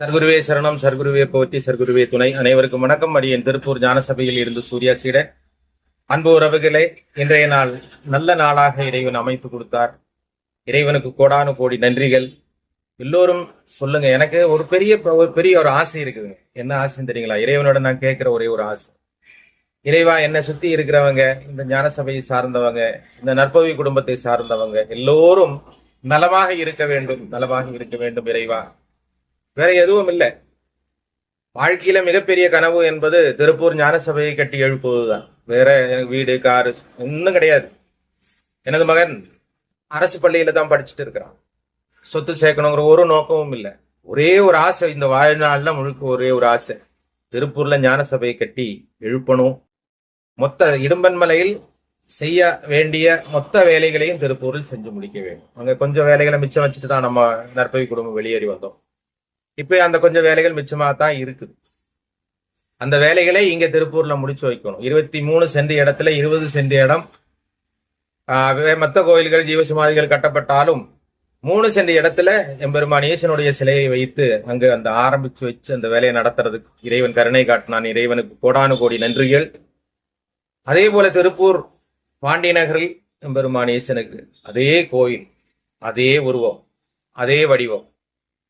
சர்க்குருவே சரணம் சர்க்குருவே போற்றி சர்க்குருவே துணை. அனைவருக்கும் வணக்கம். அடியேன் திருப்பூர் ஞானசபையில் இருந்து சூர்யா சீட. அன்பு உறவுகளே இன்றைய நாள் நல்ல நாளாக இறைவன் அமைத்து கொடுத்தார். இறைவனுக்கு கோடானு கோடி நன்றிகள். எல்லோரும் சொல்லுங்க எனக்கு ஒரு பெரிய ஒரு பெரிய ஒரு ஆசை இருக்குதுங்க. என்ன ஆசைன்னு தெரியுங்களா? இறைவனோட நான் கேட்கிற ஒரே ஒரு ஆசை. இறைவா என்னை சுத்தி இருக்கிறவங்க இந்த ஞானசபையை சார்ந்தவங்க இந்த நற்பவி குடும்பத்தை சார்ந்தவங்க எல்லோரும் நலமாக இருக்க வேண்டும் நலமாக இருக்க வேண்டும் இறைவா. வேற எதுவும் இல்லை. வாழ்க்கையில மிகப்பெரிய கனவு என்பது திருப்பூர் ஞானசபையை கட்டி எழுப்புவதுதான். வேற எனக்கு வீடு காரு ஒன்றும் கிடையாது. எனது மகன் அரசு பள்ளியில தான் படிச்சுட்டு இருக்கிறான். சொத்து சேர்க்கணுங்கிற ஒரு நோக்கமும் இல்லை. ஒரே ஒரு ஆசை இந்த வாழ்நாள்ல முழுக்க ஒரே ஒரு ஆசை. திருப்பூர்ல ஞானசபையை கட்டி எழுப்பணும். மொத்த இடும்பன்மலையில் செய்ய வேண்டிய மொத்த வேலைகளையும் திருப்பூரில் செஞ்சு முடிக்க வேண்டும். அங்க கொஞ்சம் வேலைகளை மிச்சம் வச்சுட்டு தான் நம்ம நற்பவி குடும்பம் வெளியேறி வந்தோம். இப்ப அந்த கொஞ்சம் வேலைகள் மிச்சமாக தான் இருக்குது. அந்த வேலைகளை இங்க திருப்பூர்ல முடிச்சு வைக்கணும். இருபத்தி மூணு சென்ட் இடத்துல இருபது சென்ட் இடம். மற்ற கோயில்கள் ஜீவசமாதிகள் கட்டப்பட்டாலும் மூணு சென்ட் இடத்துல எம்பெருமான் ஈசனுடைய சிலையை வைத்து அங்கு அந்த ஆரம்பிச்சு வச்சு அந்த வேலையை நடத்துறதுக்கு இறைவன் கருணை காட்டினான். இறைவனுக்கு கோடானு கோடி நன்றிகள். அதே போல திருப்பூர் பாண்டி நகரில் எம்பெருமான் ஈசனுக்கு அதே கோயில் அதே உருவம் அதே வடிவம்.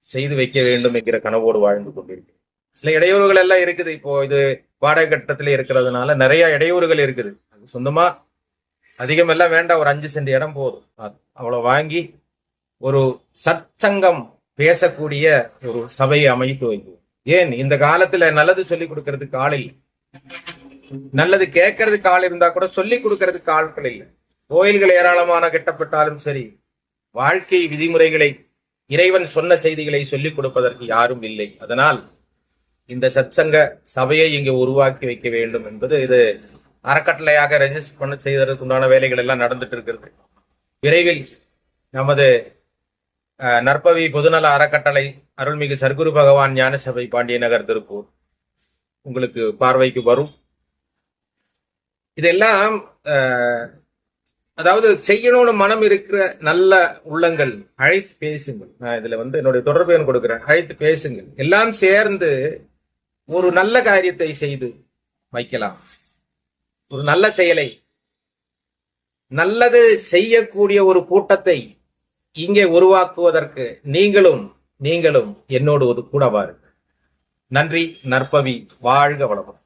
செய்து வைக்க வேண்டும் என்கிற கனவோடு வாழ்ந்து கொண்டிருக்கிறேன். சில இடையூறுகள் எல்லாம் இருக்குது. இப்போ இது வாடகை கட்டத்துல இருக்கிறதுனால நிறைய இடையூறுகள் இருக்குது. அது சொந்தமா அதிகமெல்லாம் வேண்டாம். ஒரு அஞ்சு சென்ட் இடம் போதும். அது அவ்வளவு வாங்கி ஒரு சத்சங்கம் பேசக்கூடிய ஒரு சபையை அமைத்து வைக்குவோம் ஏன்? இந்த காலத்துல நல்லது சொல்லி கொடுக்கறதுக்கு ஆள் இல்லை. நல்லது கேட்கறதுக்கு ஆள் இருந்தா கூட சொல்லி கொடுக்கறதுக்கு ஆட்கள் இல்லை. கோயில்கள் ஏராளமான கெட்டப்பட்டாலும் சரி வாழ்க்கை விதிமுறைகளை இறைவன் சொன்ன செய்திகளை சொல்லிக் கொடுப்பதற்கு யாரும் இல்லை. அதனால் இந்த சத்சங்க சபையை இங்கு உருவாக்கி வைக்க வேண்டும் என்பது இது அறக்கட்டளையாக ரெஜிஸ்டர் பண்ண செய்வதற்கு உண்டான வேலைகள் எல்லாம் நடந்துட்டு இருக்கிறது. விரைவில் நமது நற்பவி பொதுநல அறக்கட்டளை அருள்மிகு சர்க்குரு பகவான் ஞான சபை பாண்டியநகர் திருப்பூர் உங்களுக்கு பார்வைக்கு வரும். இதெல்லாம் அதாவது செய்யணும்னு மனம் இருக்கிற நல்ல உள்ளங்கள் அழைத்து பேசுங்கள். நான் இதுல வந்து என்னுடைய தொடர்பு எண் கொடுக்கிறேன். அழைத்து பேசுங்கள். எல்லாம் சேர்ந்து ஒரு நல்ல காரியத்தை செய்து வைக்கலாம். ஒரு நல்ல செயலை. நல்லது செய்யக்கூடிய ஒரு கூட்டத்தை இங்கே உருவாக்குவதற்கு நீங்களும் நீங்களும் என்னோடு ஒரு கூட வாருங்கள் நன்றி நற்பவி வாழ்க வளமுடன்.